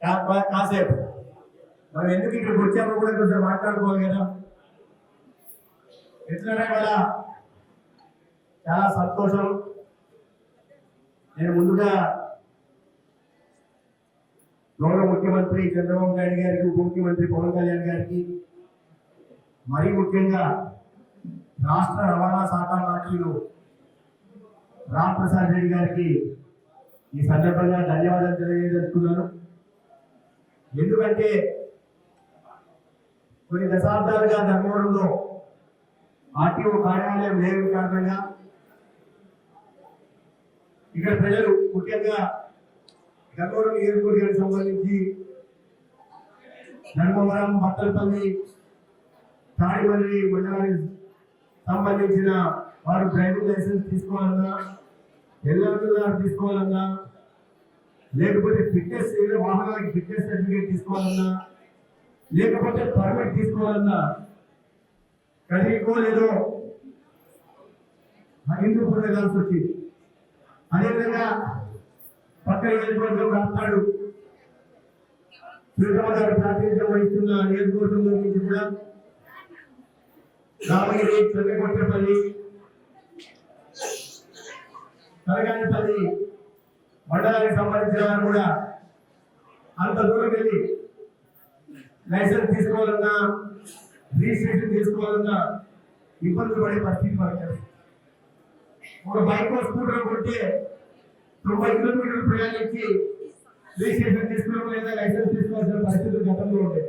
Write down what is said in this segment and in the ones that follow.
కాసేపు. మనం ఎందుకు ఇక్కడికి వచ్చామో కూడా కొంచెం మాట్లాడుకోవాలి కదా. ఎట్లనే కదా? చాలా సంతోషం. నేను ముందుగా గౌరవ ముఖ్యమంత్రి చంద్రబాబు నాయుడు గారికి ఉప ముఖ్యమంత్రి పవన్ కళ్యాణ్ గారికి మరీ ముఖ్యంగా రాష్ట్ర రవాణా శాఖ మంత్రులు రామ్ ప్రసాద్ రెడ్డి గారికి ఈ సందర్భంగా ధన్యవాదాలు తెలియజేసుకున్నాను ఎందుకంటే కొన్ని దశాబ్దాలుగా ధర్మవరంలో ఆర్టీఓ కార్యాలయం లేని కారణంగా ఇక్కడ ప్రజలు ముఖ్యంగా ధర్మవరం నియోజకవర్గానికి సంబంధించి ధర్మవరం బత్తలపల్లి తాడిపల్లి మండలానికి సంబంధించిన వారు డ్రైవింగ్ లైసెన్స్ తీసుకోవాలన్నా ఎల్ఆర్ తీసుకోవాలన్నా లేకపోతే ఫిట్నెస్ ఏదో వాహనానికి ఫిట్నెస్ సర్టిఫికేట్ తీసుకోవాలన్నా లేకపోతే పర్మిట్ తీసుకోవాలన్నా కలిగికో లేదో హిందూపూర్ వెళ్ళాల్సి వచ్చింది అదేవిధంగా పక్క నియోజకవర్గం రాస్తాడు. శ్రీరామగారు ప్రాతినిధ్యం వహిస్తున్న నియోజకవర్గంలో నుంచి కూడా రామగిరి చెన్నకొట్టపల్లి కరగానిపల్లి మండలానికి సంబంధించిన వారు కూడా అంత దూరం వెళ్ళి లైసెన్స్ తీసుకోవాలన్నా రిజిస్ట్రేషన్ తీసుకోవాలన్నా ఇబ్బందులు పడే పరిస్థితి మనకి ఒక బైక్ స్కూటర్ కొంటే తొంభై కిలోమీటర్లు ప్రయాణించి రిజిస్ట్రేషన్ తీసుకోవడం లేదా లైసెన్స్ తీసుకోవాల్సిన పరిస్థితులు గతంలో ఉండేవి.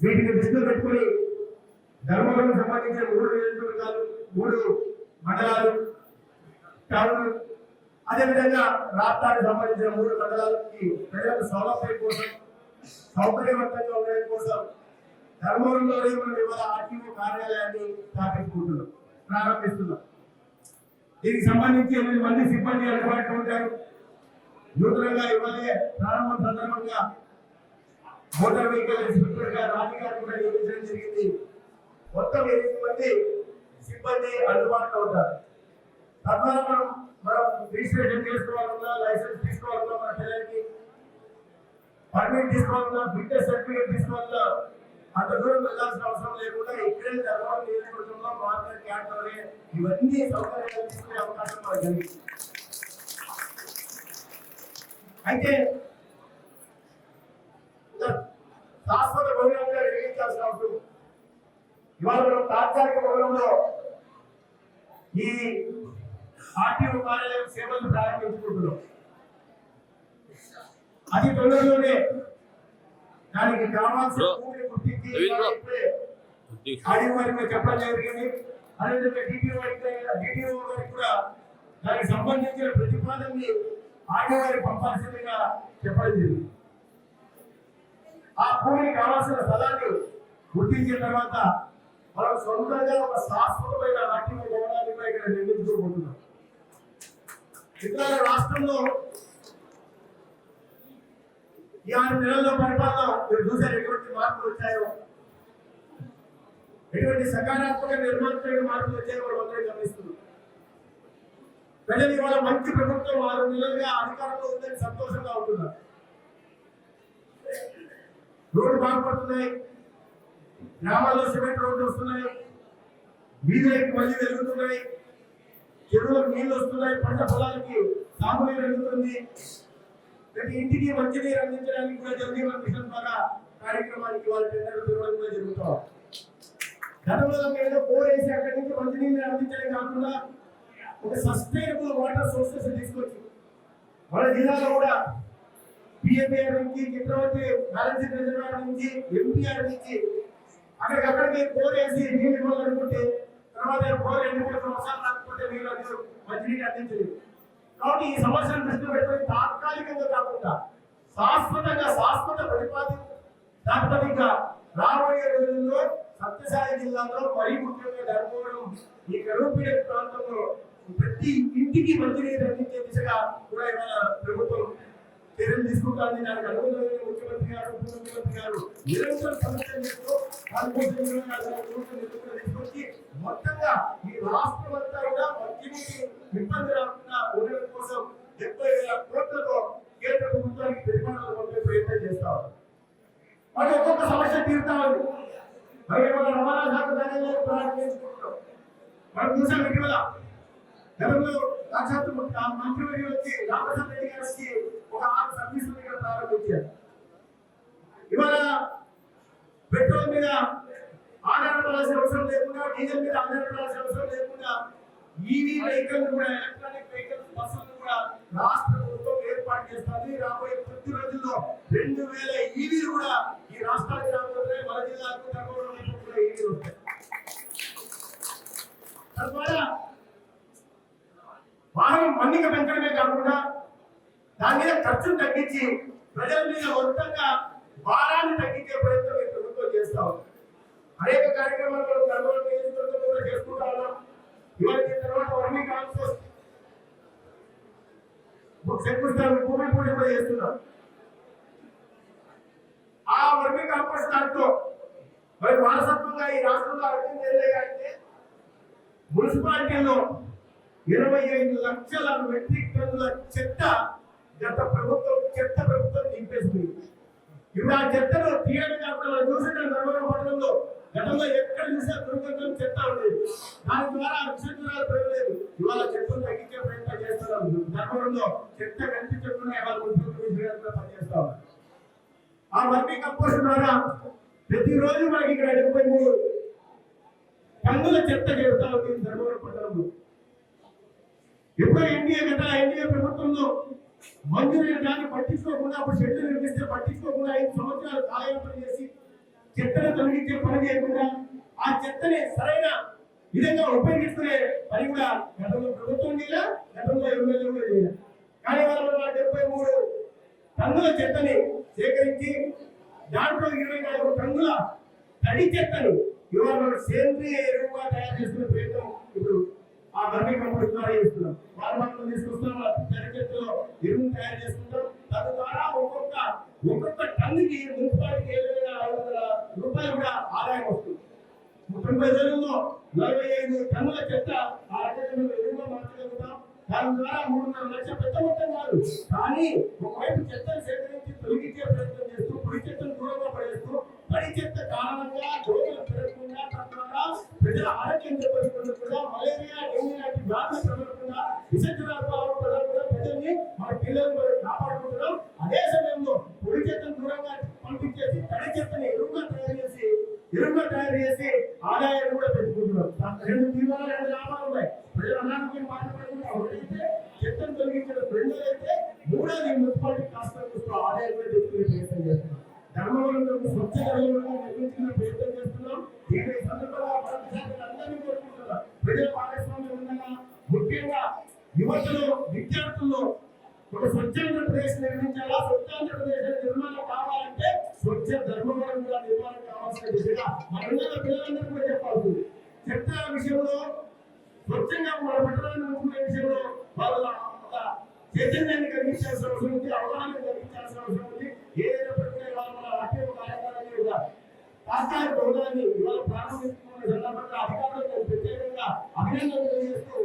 వీటిని దృష్టిలో పెట్టుకుని ధర్మవరం సంబంధించిన మూడు నియోజకవర్గాలు మూడు మండలాలు టౌన్ అదేవిధంగా రాష్ట్రానికి సంబంధించిన మూడు మండలాలకి ప్రజలకు సౌలభ్యం కోసం సౌకర్యవంతంగా ఉండడం కోసం ధర్మవరంలోనే మనం ఇవాళ ఆర్టీఓ కార్యాలయాన్ని స్థాపించుకుంటున్నాం ప్రారంభిస్తున్నాం. దీనికి సంబంధించి ఎనిమిది మంది సిబ్బంది అందుబాటులో ఉంటారు. నూతనంగా ఇవాళే ప్రారంభం సందర్భంగా మోటార్ వెహికల్ ఇన్స్పెక్టర్గా రాజు కూడా నియమించడం జరిగింది. మొత్తం ఎనిమిది మంది సిబ్బంది అందుబాటులో ఉంటారు. తద్వారా మనం మనం రిజిస్ట్రేషన్ చేసుకోవాలన్నా లైసెన్స్ తీసుకోవాలన్నా మన పిల్లలకి. పర్మిట్ తీసుకోవాలన్నా ఫిట్నెస్ సర్టిఫికేట్ తీసుకోవాలన్నా అంత దూరం వెళ్ళాల్సిన అవసరం లేకుండా ఇక్కడే ధర్మవరం నియోజకవర్గంలో మార్కెట్ క్యాటరీ ఇవన్నీ సౌకర్యాలు తీసుకునే అవకాశం మనకు జరిగింది అయితే శాశ్వత భవనంగా నిర్మించాల్సిన అవసరం. ఇవాళ మనం తాత్కాలిక భవనంలో ఈ ఆర్టీఓ కార్యాలయం సేవలు ప్రారంభించుకుంటున్నాం అది తొందరలోనే దానికి కావాల్సిన భూమిని గుర్తించి ఆడియో వారికి చెప్పడం జరిగింది. అదేవిధంగా డిటిఓ డిటిఓ గారికి కూడా దానికి సంబంధించిన ప్రతిపాదనని ఆడియో వారికి పంపాల్సిందిగా చెప్పడం జరిగింది. ఆ భూమికి కావాల్సిన స్థలాన్ని గుర్తించిన తర్వాత మనం సొంతంగా ఒక శాశ్వతమైన కూడా ఇక్కడ నిర్మించుకోబోతున్నాం. ఇతర రాష్ట్రంలో ఈ ఆరు నెలల్లో పరిపాలన మీరు చూసారు ఎటువంటి మార్పులు వచ్చాయో? ఎటువంటి సకారాత్మక నిర్మాణమైన మార్పులు వచ్చాయో వాళ్ళు అందరూ గమనిస్తున్నారు ప్రజలు ఇవాళ మంచి ప్రభుత్వం ఆరు నెలలుగా అధికారంలో ఉందని సంతోషంగా ఉంటున్నారు. రోడ్డు బాగుపడుతున్నాయి గ్రామాల్లో సిమెంట్ రోడ్లు వస్తున్నాయి. వీధులకి మళ్ళీ వెలుగుతున్నాయి. చెరువులకు నీళ్ళు వస్తున్నాయి పంట పొలాలకి సాగునీరు అందుతుంది. ప్రతి ఇంటికి మంచినీరు అందించడానికి కూడా జలజీవన్ మిషన్ ద్వారా కార్యక్రమానికి వాళ్ళు టెండర్లు పిలవడం కూడా జరుగుతాం. గతంలో ఏదో బోర్ వేసి అక్కడి నుంచి మంచినీళ్ళు అందించడం కాకుండా ఒక సస్టైనబుల్ వాటర్ సోర్సెస్ తీసుకొచ్చి మన జిల్లాలో కూడా పిఎంఆర్ నుంచి చిత్రవర్తి బ్యాలెన్స్ రిజర్వాయర్ నుంచి ఎంపీఆర్ నుంచి అక్కడికక్కడికి బోర్ వేసి నీళ్ళు ఇవ్వాలనుకుంటే తర్వాత బోర్ రెండు మూడు సంవత్సరాలు రాకపోతే నీళ్ళు అది మంచినీళ్ళు అందించలేదు కాబట్టి ఈ సమస్యను దృష్టిలో పెట్టుకుని తాత్కాలికంగా కాకుండా శాశ్వతంగా శాశ్వత ప్రతిపాది ప్రాతిపదికగా రాబోయే రోజుల్లో సత్యసాయి జిల్లాలో మరీ ముఖ్యంగా ధర్మవరం ఈ కరువుపీడ ప్రాంతంలో ప్రతి ఇంటికి మంచినీరు అందించే దిశగా కూడా ఇవాళ ప్రభుత్వం చర్యలు తీసుకుంటారని దానికి అనుగుణమైన ముఖ్యమంత్రి గారు ఉపముఖ్యమంత్రి గారు నిరంతరం సమస్యలు తీసుకొచ్చి మొత్తంగా ఈ రాష్ట్రం అంతా కూడా మంచినీటి ఇబ్బంది రాకుండా ఉండడం కోసం డెబ్బై వేల కోట్లతో కేంద్ర ప్రభుత్వానికి ప్రతిపాదనలు పంపారు మరి ఒక్కొక్క సమస్య తీరుతా. మరి ఇవాళ రవాణా శాఖ ధైర్యంగా ప్రారంభించుకుంటాం. మనం చూసాం ఇటీవల గతంలో సాక్షాత్ మంత్రివర్యులు వచ్చి రామచంద్ర రెడ్డి గారికి ఒక ఆరు సర్వీసులు ఇక్కడ ప్రారంభించారు. ఇవాళ పెట్రోల్ మీద ఆధారపడాల్సిన అవసరం లేకుండా డీజిల్ మీద ఆధారపడాల్సిన అవసరం లేకుండా ఈవీ వెహికల్ కూడా ఎలక్ట్రానిక్ వెహికల్ బస్సులు కూడా రాష్ట్ర ప్రభుత్వం ఏర్పాటు చేస్తుంది. రాబోయే కొద్ది రోజుల్లో రెండు వేల ఈవీలు కూడా ఈ రాష్ట్రానికి రాబోతున్నాయి. మన జిల్లాకు ధర్మవరం కూడా ఈవీలు వస్తాయి. తద్వారా వాహనం మన్నిక పెంచడమే కాకుండా దాని మీద ఖర్చును తగ్గించి ప్రజల మీద మొత్తంగా భారాన్ని తగ్గించే ప్రయత్నం ఈ ప్రభుత్వం చేస్తా ఉంది. అనేక కార్యక్రమాలు మనం ఇవాళ దీని తర్వాత వర్మీ శంకుస్థాపన భూమి పూజ కూడా చేస్తున్నాం ఆ వర్మీ కాంపోస్ట్ దాంట్లో మరి వారసత్వంగా ఈ రాష్ట్రంలో అర్థం అంటే మున్సిపాలిటీలో ఇరవై ఐదు లక్షల మెట్రిక్ టన్నుల చెత్త గత ప్రభుత్వం చెత్త ప్రభుత్వం నింపేస్తుంది ఇప్పుడు ఆ చెత్తను తీయడం కాకుండా చూసిన ధర్మవరం పట్టణంలో గతంలో ఎక్కడ దుర్గంధం చెత్త ఉండేది దాని ద్వారా అక్షరాలు పెరగలేదు. ఇవాళ చెత్తను తగ్గించే ప్రయత్నం చేస్తున్నాం ధర్మంలో చెత్త కనిపించకుండా ఇవాళ మున్సిపల్ కమిషనర్ పనిచేస్తా ఆ వర్మీ కంపోస్ట్ ద్వారా ప్రతిరోజు మనకి ఇక్కడ డెబ్బై మూడు టన్నుల చెత్త చేరుతా ఉంది ధర్మవరం పట్టణంలో ఎప్పుడో ఎన్డీఏ కదా ఎన్డీఏ ప్రభుత్వంలో మంజూరైన దాన్ని పట్టించుకోకుండా అప్పుడు షెడ్యూల్ నిర్మిస్తే పట్టించుకోకుండా ఐదు సంవత్సరాలు కాలయాపన చేసి చెత్తను తొలగించే పని చేయకుండా ఆ చెత్తని సరైన విధంగా ఉపయోగించుకునే పని కూడా గతంలో ప్రభుత్వం చేయాల? గతంలో ఎమ్మెల్యే కూడా చేయాలి? కానీ వాళ్ళ డెబ్బై మూడు టన్నుల చెత్తని సేకరించి దాంట్లో ఇరవై నాలుగు టన్నుల తడి చెత్తను ఇవాళ సేంద్రియ ఎరువుగా తయారు చేసుకునే ప్రయత్నం ఇప్పుడు ఆ వర్మీ కంపెనీ ద్వారా చేస్తున్నాం. ఫార్మాట్లో తీసుకొస్తున్నాం తడి చెత్తలో ఎరువును తయారు చేసుకుంటాం తద్వారా ఒక్కొక్క ఒక్కొక్క టన్నుకి మున్సిపాలిటీకి ఏడు వేల ఐదు వందల రూపాయలు కూడా ఆదాయం వస్తుంది. తొంభై రోజుల్లో నలభై ఐదు టన్నుల చెత్త ఆ రకంగా ఎరువుగా మార్చగలుగుతాం. దాని ద్వారా మూడున్నర లక్షల పెద్ద మొత్తం కాదు. కానీ ఒకవైపు చెత్తను సేకరించి తొలగించే ప్రయత్నం చేస్తూ పొడి చెత్తను దూరంగా పడేస్తూ పడి చెత్త కారణంగా రోగులు పెరగకుండా తద్వారా ప్రజల ఆరోగ్యం ధర్మవరంలో ప్రయత్నం చేస్తున్నాం దీని సందర్భంగా అందరినీ కోరుకుంటున్నాం ప్రజల భాగస్వామ్యం ఉండగా ముఖ్యంగా యువతలో విద్యార్థుల్లో ఒక స్వచ్ఛాంధ్రప్రదేశ్ నిర్మించాలా స్వచ్ఛాంధ్రప్రదేశ్ నిర్మాణం కావాలంటే స్వచ్ఛ ధర్మవరం కూడా నిర్మాణం కావాల్సిన దిశగా మనందరూ పిల్లలందరూ కూడా చెప్పాల్సింది చెత్త విషయంలో స్వచ్ఛంగా మన పట్టణాన్ని ఉంచుకునే విషయంలో వాళ్ళ ఒక చైతన్యాన్ని కలిగించాల్సిన అవసరం ఉంది అవగాహన కలిగించాల్సిన అవసరం ఉంది రాష్ట్రానికి హోదాన్ని ఇవాళ ప్రారంభించుకున్న సందర్భంగా అధికారులకు ప్రత్యేకంగా అభినందనలు తెలియజేస్తూ